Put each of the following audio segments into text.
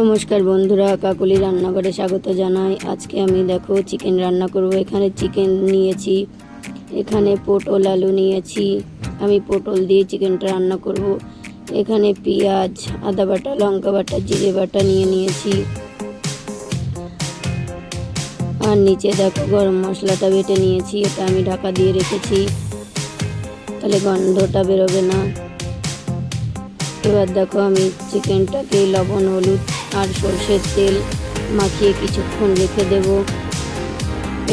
নমস্কার বন্ধুরা, কাকুলি রান্নাঘরে স্বাগত জানাই। আজকে আমি দেখো চিকেন রান্না করব। এখানে চিকেন নিয়েছি, এখানে পটল, আলু নিয়েছি। আমি পটল দিয়ে চিকেনটা রান্না করব। এখানে পেঁয়াজ, আদা বাটা, লঙ্কা বাটা, জিরে বাটা নিয়ে নিয়েছি। আর নিচে দেখো গরম মশলাটা বেটে নিয়েছি, এটা আমি ঢাকা দিয়ে রেখেছি। তাহলে গন্ধটা বেরোবে না। এবার দেখো আমি চিকেনটাকে লবণ, হলুদ আর সর্ষের তেল মাখিয়ে কিছুক্ষণ রেখে দেব।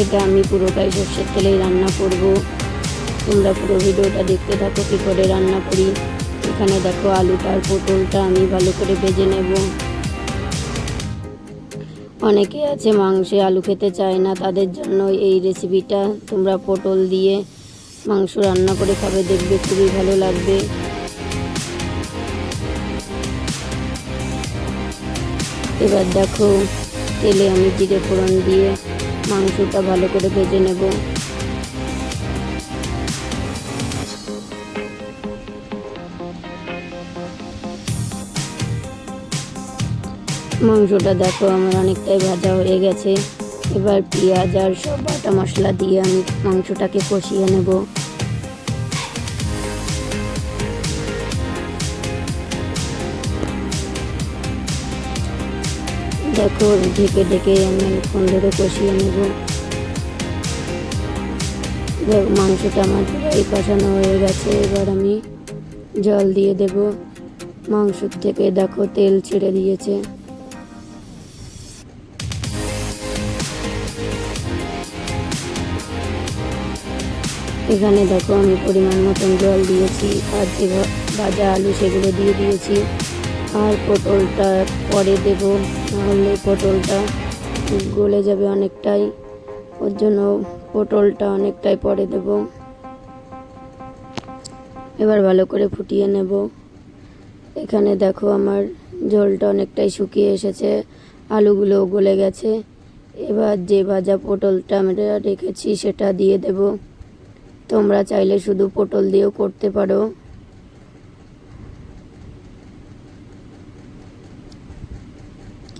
এটা আমি পুরোটাই সর্ষের তেলেই রান্না করব। তোমরা পুরো ভিডিওটা দেখতে থাকো, কী করে রান্না করি। এখানে দেখো আলুটা আর পটলটা আমি ভালো করে ভেজে নেব। অনেকে আছে মাংসে আলু খেতে চায় না, তাদের জন্য এই রেসিপিটা তোমরা পটল দিয়ে মাংস রান্না করে খাবে, দেখবে খুবই ভালো লাগবে। এবার দেখো তেলে আমি জিরে ফোড়ন দিয়ে মাংসটা ভালো করে ভেজে নেব। মাংসটা দেখো আমার অনেকটাই ভাজা হয়ে গেছে। এবার পেঁয়াজ আর সব বাটা মশলা দিয়ে আমি মাংসটাকে কষিয়ে নেব। দেখো, ঢেকে ঢেকে আমি অনেকক্ষণ ধরে কষিয়ে নেব। মাংসটা আমার এই কষানো হয়ে গেছে, এবার আমি জল দিয়ে দেব। মাংসর থেকে দেখো, তেল ছেড়ে দিয়েছে। এখানে দেখো, আমি পরিমাণ মতন জল দিয়েছি, আর যে ভাজা আলু সেগুলো দিয়ে দিয়েছি। আর পটলটা পরে দেব, নাহলে পটলটা গলে যাবে অনেকটাই। ওর জন্য পটলটা অনেকটাই পরে দেব। এবার ভালো করে ফুটিয়ে নেব। এখানে দেখো আমার জলটা অনেকটাই শুকিয়ে এসেছে আলুগুলোও গলে গেছে। এবার যে ভাজা পটলটা আমরা রেখেছি সেটা দিয়ে দেব। তোমরা চাইলে শুধু পটল দিয়েও করতে পারো।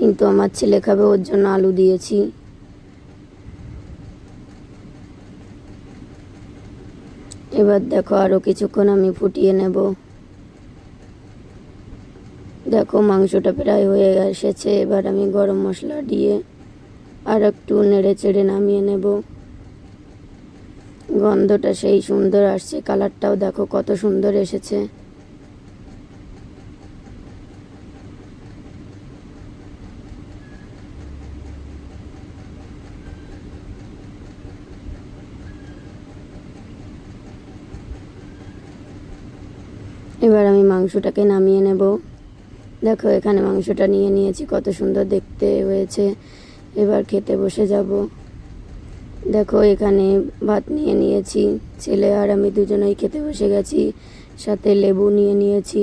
কিন্তু আমার ছেলে খাবে, ওর জন্য আলু দিয়েছি। এবার দেখো আরও কিছুক্ষণ আমি ফুটিয়ে নেব। দেখো মাংসটা প্রায় হয়ে এসেছে, এবার আমি গরম মশলা দিয়ে আর একটু নেড়ে চেড়ে নামিয়ে নেব। গন্ধটা সেই সুন্দর আসছে, কালারটাও দেখো কত সুন্দর এসেছে। এবার আমি মাংসটাকে নামিয়ে নেব। দেখো, এখানে মাংসটা নিয়ে নিয়েছি, কত সুন্দর দেখতে হয়েছে। এবার খেতে বসে যাব। দেখো, এখানে ভাত নিয়ে নিয়েছি, ছেলে আর আমি দুজনেই খেতে বসে গেছি, সাথে লেবু নিয়ে নিয়েছি।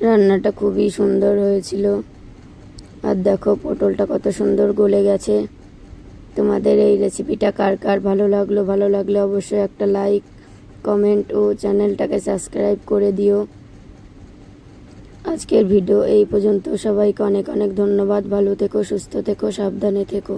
রান্নাটা খুবই সুন্দর হয়েছিল। আর দেখো, পটলটা কত সুন্দর গলে গেছে। তোমাদের এই রেসিপিটা কার কার ভালো লাগল? ভালো লাগলে অবশ্যই একটা লাইক কমেন্ট ও চ্যানেলটাকে সাবস্ক্রাইব করে দিও। আজকের ভিডিও এই পর্যন্ত। সবাইকে অনেক অনেক ধন্যবাদ। ভালো থেকো, সুস্থ থেকো, সাবধানে থেকো।